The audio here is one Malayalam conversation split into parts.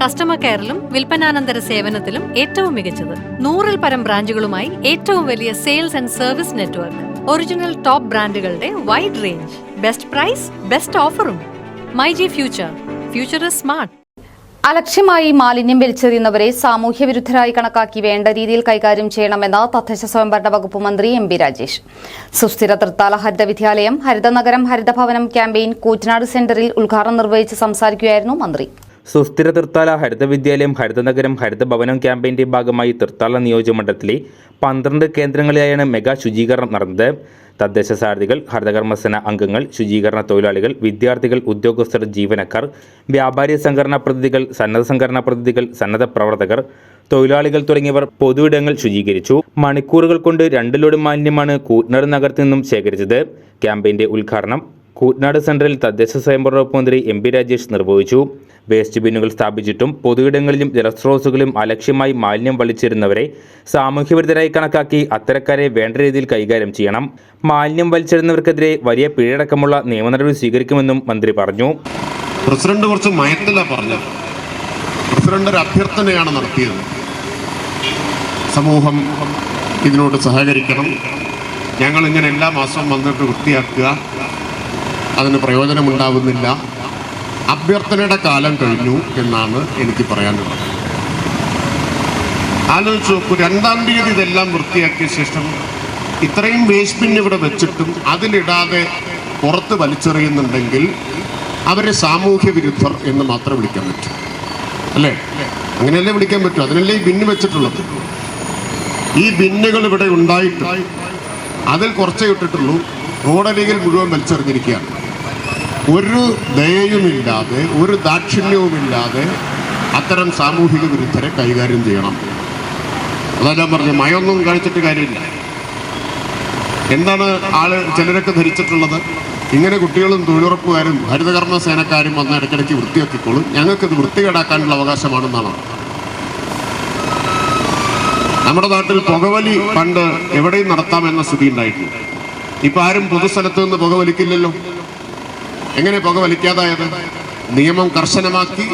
കസ്റ്റമർ കെയറിലും വിൽപ്പനാനന്തര സേവനത്തിലും ഏറ്റവും മികച്ചത്. നൂറിൽ പരം ബ്രാഞ്ചുകളുമായി ഏറ്റവും വലിയ sales and service network. Original top ബ്രാൻഡുകളുടെ wide range best price best ഓഫറും my G future. Future is smart. അലക്ഷ്യമായി മാലിന്യം വലിച്ചെറിയുന്നവരെ സാമൂഹ്യ വിരുദ്ധരായി കണക്കാക്കി വേണ്ട രീതിയിൽ കൈകാര്യം ചെയ്യണമെന്ന് തദ്ദേശ സ്വയംഭരണ വകുപ്പ് മന്ത്രി എം ബി രാജേഷ്. സുസ്ഥിര തൃത്താല ഹരിത വിദ്യാലയം ഹരിതനഗരം ഹരിതഭവനം ക്യാമ്പയിൻ കൂറ്റനാട് സെന്ററിൽ ഉദ്ഘാടനം നിർവഹിച്ച് സംസാരിക്കുകയായിരുന്നു മന്ത്രി. സുസ്ഥിര തൃത്താല ഹരിത വിദ്യാലയം ഹരിതനഗരം ഹരിതഭവനം ക്യാമ്പയിന്റെ ഭാഗമായി തൃത്താല നിയോജകമണ്ഡലത്തിലെ പന്ത്രണ്ട് കേന്ദ്രങ്ങളിലായാണ് മെഗാ ശുചീകരണം നടന്നത്. തദ്ദേശ സാരഥികൾ ഹരിതകർമ്മസേന അംഗങ്ങൾ ശുചീകരണ തൊഴിലാളികൾ വിദ്യാർത്ഥികൾ ഉദ്യോഗസ്ഥർ ജീവനക്കാർ വ്യാപാരി സംഘടനാ പ്രതിനിധികൾ സന്നദ്ധ സംഘടനാ പ്രതിനിധികൾ സന്നദ്ധ പ്രവർത്തകർ തൊഴിലാളികൾ തുടങ്ങിയവർ പൊതുവിടങ്ങൾ ശുചീകരിച്ചു. മണിക്കൂറുകൾ കൊണ്ട് രണ്ട് ലോഡ് മാലിന്യമാണ് കൂറ്റ്നാട് നഗരത്തിൽ നിന്നും ശേഖരിച്ചത്. ക്യാമ്പയിന്റെ ഉദ്ഘാടനം കൂറ്റ്നാട് സെൻട്രലിൽ തദ്ദേശ സ്വയംഭരണ വകുപ്പ് മന്ത്രി എം പി രാജേഷ് നിർവഹിച്ചു. വേസ്റ്റ് ബിന്നുകൾ സ്ഥാപിച്ചിട്ടും പൊതുയിടങ്ങളിലും ജലസ്രോതസ്സുകളിലും അലക്ഷ്യമായി മാലിന്യം വലിച്ചിരുന്നവരെ സാമൂഹ്യവിരുദ്ധരായി കണക്കാക്കി അത്തരക്കാരെ വേണ്ട രീതിയിൽ കൈകാര്യം ചെയ്യണം. മാലിന്യം വലിച്ചിരുന്നവർക്കെതിരെ വലിയ പിഴയടക്കമുള്ള നിയമ നടപടി സ്വീകരിക്കുമെന്നും മന്ത്രി പറഞ്ഞു. പ്രസിഡന്റ് കുറച്ച് മയത്തില പ്രസിഡന്റ് അഭ്യർത്ഥനയാണ് നടത്തിയത്. സമൂഹം ഇതിനോട് സഹകരിക്കണം. ഞങ്ങൾ ഇങ്ങനെ എല്ലാ മാസവും വന്നിട്ട് വൃത്തിയാക്കുക. അതിന് പ്രയോജനമുണ്ടാവുന്നില്ല. അഭ്യർത്ഥനയുടെ കാലം കഴിഞ്ഞു എന്നാണ് എനിക്ക് പറയാനുള്ളത്. ആലോചിച്ച് നോക്കൂ രണ്ടാം തീയതി ഇതെല്ലാം വൃത്തിയാക്കിയ ശേഷം ഇത്രയും വേസ്റ്റ് ഇവിടെ വെച്ചിട്ടും അതിലിടാതെ പുറത്ത് വലിച്ചെറിയുന്നുണ്ടെങ്കിൽ അവരെ സാമൂഹ്യ വിരുദ്ധർ എന്ന് മാത്രം വിളിക്കാൻ പറ്റും. അല്ലേ? അങ്ങനെയല്ലേ വിളിക്കാൻ പറ്റും? അതിനല്ലേ ഈ ബിന്ന് വെച്ചിട്ടുള്ളത്? ഈ ബിന്നുകൾ ഇവിടെ ഉണ്ടായിട്ട് അതിൽ കുറച്ചേ ഇട്ടിട്ടുള്ളൂ. റോഡരികിൽ മുഴുവൻ വലിച്ചെറിഞ്ഞിരിക്കുകയാണ്. ഒരു ദയയുമില്ലാതെ ഒരു ദാക്ഷിണ്യവുമില്ലാതെ അത്തരം സാമൂഹിക വിരുദ്ധരെ കൈകാര്യം ചെയ്യണം. അതാ ഞാൻ പറഞ്ഞു മയൊന്നും കഴിച്ചിട്ട് കാര്യമില്ല. എന്താണ് ആൾ ചിലരൊക്കെ ധരിച്ചിട്ടുള്ളത്? ഇങ്ങനെ കുട്ടികളും തൊഴിലുറപ്പുകാരും ഹരിതകർമ്മ സേനക്കാരും വന്ന് ഇടയ്ക്കിടയ്ക്ക് വൃത്തിയാക്കിക്കോളും. ഞങ്ങൾക്കിത് വൃത്തികേടാക്കാനുള്ള അവകാശമാണെന്നാണ്? നമ്മുടെ നാട്ടിൽ പുകവലി പണ്ട് എവിടെയും നടത്താമെന്ന സ്ഥിതി ഉണ്ടായിട്ടുണ്ട്. ഇപ്പം ആരും പൊതുസ്ഥലത്ത് നിന്ന് പുകവലിക്കില്ലല്ലോ? എങ്ങനെ പുക വലിക്കാതായത്? നിയമം കർശനമാക്കി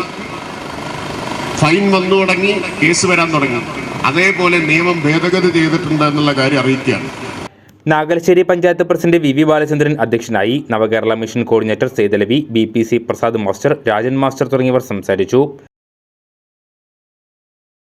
ഫൈൻ വന്നു തുടങ്ങി കേസ് വരാൻ തുടങ്ങി. അതേപോലെ നിയമം ഭേദഗതി ചെയ്തിട്ടുണ്ട് എന്നുള്ള കാര്യം അറിയിക്കുകയാണ്. Nagalassery panchayat president V V Balachandran അധ്യക്ഷനായി Navakerala mission coordinator Sethalavi B P C Prasad master Rajan master തുടങ്ങിയവർ സംസാരിച്ചു.